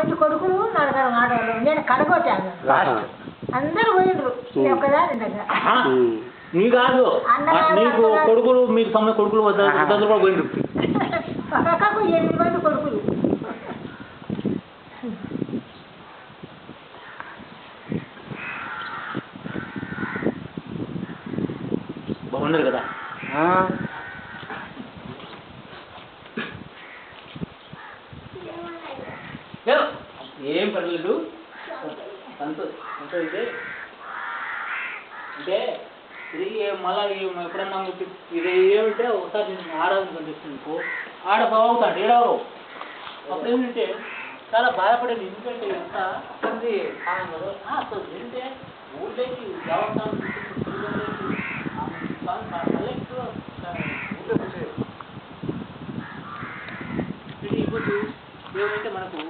మంది కొడుకులు నలుగురు ఆడవాళ్ళు నేను కడగొట్టాను లాస్ట్. అందరూ పోయిండ్రు నేను ఒక్కదాని దగ్గర. నీ కాదు. నీకు. కొడుకులు మీకు సమయ కొడుకులు వద్దరు కూడా పోయిండ్రు ఒక అక్కకు ఎనిమిది మంది కొడుకులు. బాగున్నారు కదా? ఏం పర్లేదు. సంతోష్ సంతోష్ అంటే అంటే తిరిగి మళ్ళా ఎప్పుడన్నా మీకు ఇది ఏమంటే ఒకసారి నేను ఆడదని కనిపిస్తుంది ఆడ బాగుతాడు ఏడవరు అప్పుడు ఏంటంటే చాలా బాధపడేది ఎందుకంటే ఎంత మంది అసలు ఏంటంటే ఊళ్ళోకి దేవస్థానం ఊళ్ళో ఏమంటే మనకు